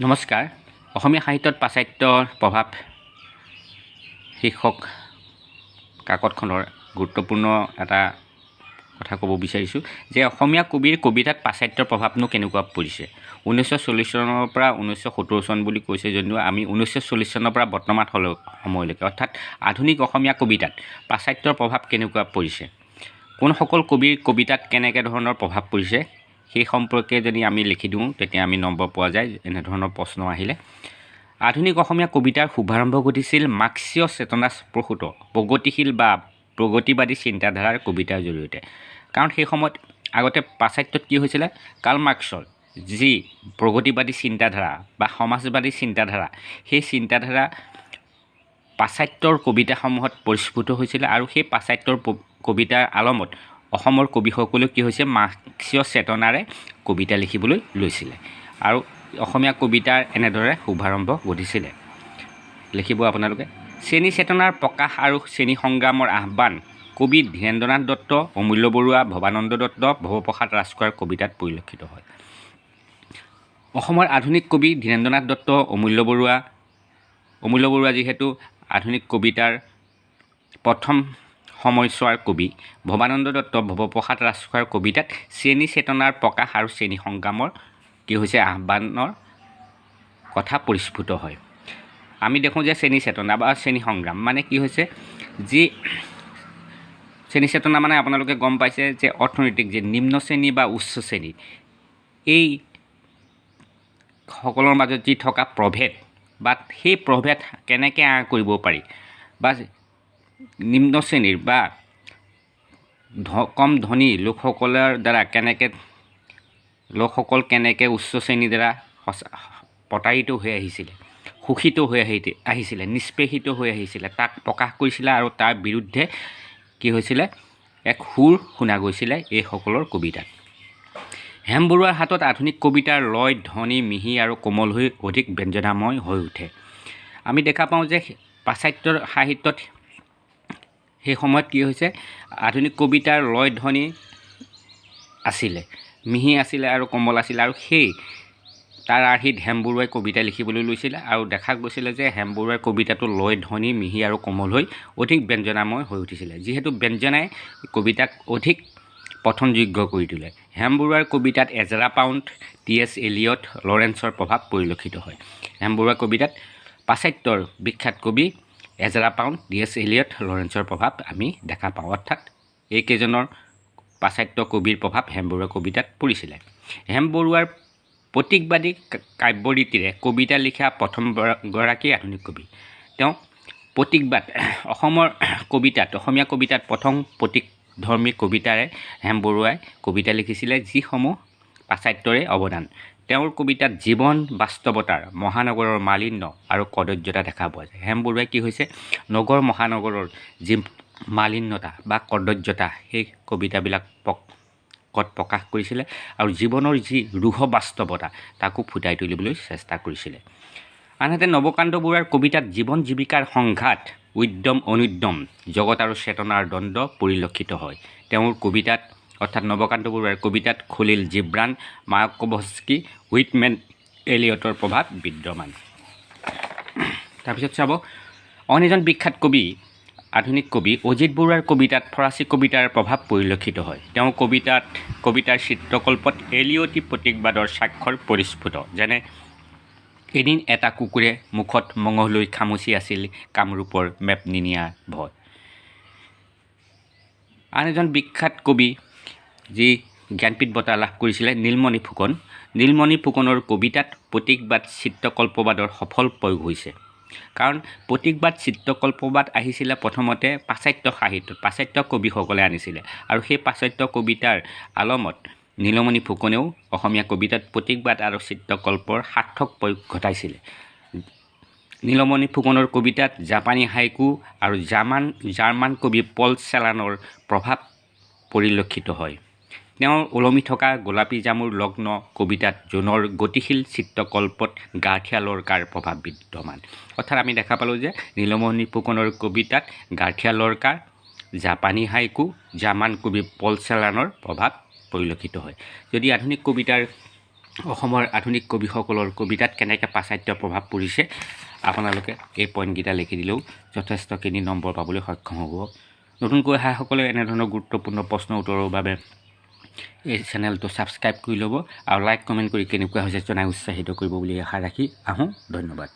নমস্কাৰ। অসমীয়া সাহিত্যত পাশ্চাত্যৰ প্ৰভাৱ শীৰ্ষক কাকতখনৰ গুৰুত্বপূৰ্ণ এটা কথা ক'ব বিচাৰিছোঁ যে অসমীয়া কবিৰ কবিতাত পাশ্চাত্যৰ প্ৰভাৱনো কেনেকুৱা পৰিছে? ঊনৈছশ চল্লিছ চনৰ পৰা ঊনৈছশ সত্তৰ চন বুলি কৈছে যদিও আমি ঊনৈছশ চল্লিছ চনৰ পৰা বৰ্তমান সময়লৈকে। অৰ্থাৎ আধুনিক অসমীয়া কবিতাত পাশ্চাত্যৰ প্ৰভাৱ কেনেকুৱা পৰিছে? কোনসকল কবিৰ কবিতাত কেনেকৈ ধৰণৰ প্ৰভাৱ পৰিছে? সেই সম্পৰ্কে যদি আমি লিখি দিওঁ, তেতিয়া আমি নম্বৰ পোৱা যায়, এনেধৰণৰ প্ৰশ্ন আহিলে। আধুনিক অসমীয়া কবিতাৰ শুভাৰম্ভ ঘটিছিল মাৰ্ক্সীয় চেতনা প্ৰসূত, প্ৰগতিশীল বা প্ৰগতিবাদী চিন্তাধাৰাৰ কবিতাৰ জৰিয়তে। কাৰণ সেই সময়ত আগতে পাশ্চাত্যত কি হৈছিলে? কাৰ্ল মাৰ্ক্সৰ যি প্ৰগতিবাদী চিন্তাধাৰা বা সমাজবাদী চিন্তাধাৰা, সেই চিন্তাধাৰা পাশ্চাত্যৰ কবিতাসমূহত পৰিস্ফুট হৈছিলে আৰু সেই পাশ্চাত্যৰ কবিতাৰ আলমত অসমৰ কবিসকলেও কি হৈছে মাৰ্ক্সীয় চেতনাৰে কবিতা লিখিবলৈ লৈছিলে। আৰু অসমীয়া কবিতাৰ এনেদৰে শুভাৰম্ভ ঘটিছিলে। লিখিব আপোনালোকে শ্ৰেণী চেতনাৰ প্ৰকাশ আৰু শ্ৰেণী সংগ্ৰামৰ আহ্বান, কবি ধীৰেন্দ্ৰনাথ দত্ত, অমূল্য বৰুৱা ভৱানন্দ দত্ত ভৱপ্ৰসাদ ৰাজখোৱাৰ কবিতাত পৰিলক্ষিত হয়। অসমৰ আধুনিক কবি ধীৰেন্দ্ৰনাথ দত্ত, অমূল্য বৰুৱা অমূল্য বৰুৱা যিহেতু আধুনিক কবিতাৰ প্ৰথম সময়ছোৱাৰ কবি। ভৱানন্দ দত্ত ভৱপ্ৰসাদ ৰাজখোৱাৰ কবিতাত শ্ৰেণী চেতনাৰ প্ৰকাশ আৰু শ্ৰেণী সংগ্ৰামৰ কি হৈছে আহ্বানৰ কথা পৰিস্ফুট হয়। আমি দেখোঁ যে শ্ৰেণী চেতনা বা শ্ৰেণী সংগ্ৰাম মানে কি হৈছে? যি শ্ৰেণী চেতনা মানে আপোনালোকে গম পাইছে যে অৰ্থনৈতিক যে নিম্ন শ্ৰেণী বা উচ্চ শ্ৰেণী, এই সকলৰ মাজত যি থকা প্ৰভেদ বা সেই প্ৰভেদ কেনেকৈ আঁৰ কৰিব পাৰি বা নিম্ন শ্ৰেণীৰ বা কম ধনী লোকসকলৰ দ্বাৰা কেনেকৈ, লোকসকল কেনেকৈ উচ্চ শ্ৰেণীৰ দ্বাৰা প্ৰতাৰিত হৈ আহিছিলে, শোষিত হৈ আহি আহিছিলে, নিষ্পেষিত হৈ আহিছিলে, তাক প্ৰকাশ কৰিছিলে আৰু তাৰ বিৰুদ্ধে কি হৈছিলে, এক সুৰ শুনা গৈছিলে এইসকলৰ কবিতাত। হেম বৰুৱাৰ হাতত আধুনিক কবিতাৰ লয় ধ্বনি মিহি আৰু কোমল হৈ অধিক ব্যঞ্জনাময় হৈ উঠে। আমি দেখা পাওঁ যে পাশ্চাত্যৰ সাহিত্যত সেই সময়ত কি হৈছে, আধুনিক কবিতাৰ লয় ধ্বনি আছিলে, মিহি আছিলে আৰু কোমল আছিলে আৰু সেই তাৰ আৰ্হিত হেম বৰুৱাই কবিতা লিখিবলৈ লৈছিলে আৰু দেখা গৈছিলে যে হেম বৰুৱাৰ কবিতাটো লয় ধ্বনি, মিহি আৰু কোমল হৈ অধিক ব্যঞ্জনাময় হৈ উঠিছিলে। যিহেতু ব্যঞ্জনাই কবিতাক অধিক পঠনযোগ্য কৰি তোলে। হেম বৰুৱাৰ কবিতাত Ezra Pound, T S Eliot, লৰেন্সৰ প্ৰভাৱ পৰিলক্ষিত হয়। হেম বৰুৱাৰ কবিতাত পাশ্চাত্যৰ বিখ্যাত কবি Ezra Pound T S Eliot, লৰেন্সৰ প্ৰভাৱ আমি দেখা পাওঁ, অৰ্থাৎ এইকেইজনৰ পাশ্চাত্য কবিৰ প্ৰভাৱ হেম বৰুৱাৰ কবিতাত পৰিছিলে। হেম বৰুৱাৰ প্ৰতীকবাদী কা- কাব্যৰীতিৰে কবিতা লিখা প্ৰথম গৰা- আধুনিক কবি। তেওঁ প্ৰতীকবাদ, অসমৰ কবিতাত, অসমীয়া কবিতাত প্ৰথম প্ৰতীকধৰ্মী কবিতাৰে হেম বৰুৱাই কবিতা লিখিছিলে, যিসমূহ পাশ্চাত্যৰে অৱদান। তেওঁৰ কবিতাত জীৱন, বাস্তৱতাৰ, মহানগৰৰ মালিন্য আৰু কদৰ্যতা দেখা পোৱা যায়। হেম বৰুৱাই কি হৈছে? নগৰ, মহানগৰৰ যি মালিন্যতা বা কদৰ্যতা, সেই কবিতাবিলাক প্ৰ- কত প্ৰকাশ কৰিছিলে আৰু জীৱনৰ যি ৰুহ বাস্তৱতা, তাকো ফুটাই তুলিবলৈ চেষ্টা কৰিছিলে। আনহাতে, নৱকান্ত বৰুৱাৰ কবিতাত জীৱন জীৱিকাৰ সংঘাত উদ্যম অনুদ্যম জগত আৰু চেতনাৰ দ্বন্দ্ব পৰিলক্ষিত হয়। তেওঁৰ কবিতাত অৰ্থাৎ নৱকান্ত বৰুৱাৰ কবিতাত খলিল জিব্ৰাণ মায়াকোভস্কি হুইটমেন এলিয়টৰ প্ৰভাৱ বিদ্যমান। তাৰপিছত চাব অইন এজন বিখ্যাত কবি, আধুনিক কবি, অজিত বৰুৱাৰ কবিতাত ফৰাচী কবিতাৰ প্ৰভাৱ পৰিলক্ষিত হয়। তেওঁ কবিতাত, কবিতাৰ চিত্ৰকল্পত এলিয়টী প্ৰতীকবাদৰ স্বাক্ষৰ পৰিস্ফুট। যেনে, এদিন এটা কুকুৰে মুখত মঙহ লৈ খামুচি আছিল কামৰূপৰ মেপ নিনিয়া ভয়। আন এজন বিখ্যাত কবি যি জ্ঞানপীঠ বঁটা লাভ কৰিছিলে নীলমণি ফুকন। নীলমণি ফুকনৰ কবিতাত প্ৰতীকবাদ চিত্ৰকল্পবাদৰ সফল প্ৰয়োগ হৈছে। কাৰণ প্ৰতীকবাদ চিত্ৰকল্পবাদ আহিছিলে প্ৰথমতে পাশ্চাত্য সাহিত্যত, পাশ্চাত্য কবিসকলে আনিছিলে। আৰু সেই পাশ্চাত্য কবিতাৰ আলমত নীলমণি ফুকনেও অসমীয়া কবিতাত প্ৰতীকবাদ আৰু চিত্ৰকল্পৰ সাৰ্থক প্ৰয়োগ ঘটাইছিলে। নীলমণি ফুকনৰ কবিতাত জাপানী হাইকু আৰু জাৰ্মান জাৰ্মান কবি পল চেলানৰ প্ৰভাৱ পৰিলক্ষিত হয়। তেওঁৰ ওলমি থকা গোলাপী জামুৰ লগ্ন কবিতাত জোনৰ গতিশীল চিত্ৰকল্পত গাৰ্থিয়ালৰ কাৰ প্ৰভাৱ বিদ্যমান। অৰ্থাৎ আমি দেখা পালোঁ যে নীলমণি ফুকনৰ কবিতাত গাৰ্থিয়ালৰ কাৰ জাপানী হাইকু, জাৰ্মান কবি পল চেলানৰ প্ৰভাৱ পৰিলক্ষিত হয়। যদি আধুনিক কবিতাৰ, অসমৰ আধুনিক কবিসকলৰ কবিতাত কেনেকৈ পাশ্চাত্যৰ প্ৰভাৱ পৰিছে, আপোনালোকে এই পইণ্টকেইটা লিখি দিলেও যথেষ্টখিনি নম্বৰ পাবলৈ সক্ষম হ'ব। নতুনকৈ অহাসকলে এনেধৰণৰ গুৰুত্বপূৰ্ণ প্ৰশ্ন উত্তৰৰ বাবে এই চেনেলটো ছাবস্ক্ৰাইব কৰি ল'ব আৰু লাইক কমেণ্ট কৰি কেনেকুৱা হৈছে, জনাই উৎসাহিত কৰিব বুলি আশা ৰাখি আহোঁ। ধন্যবাদ।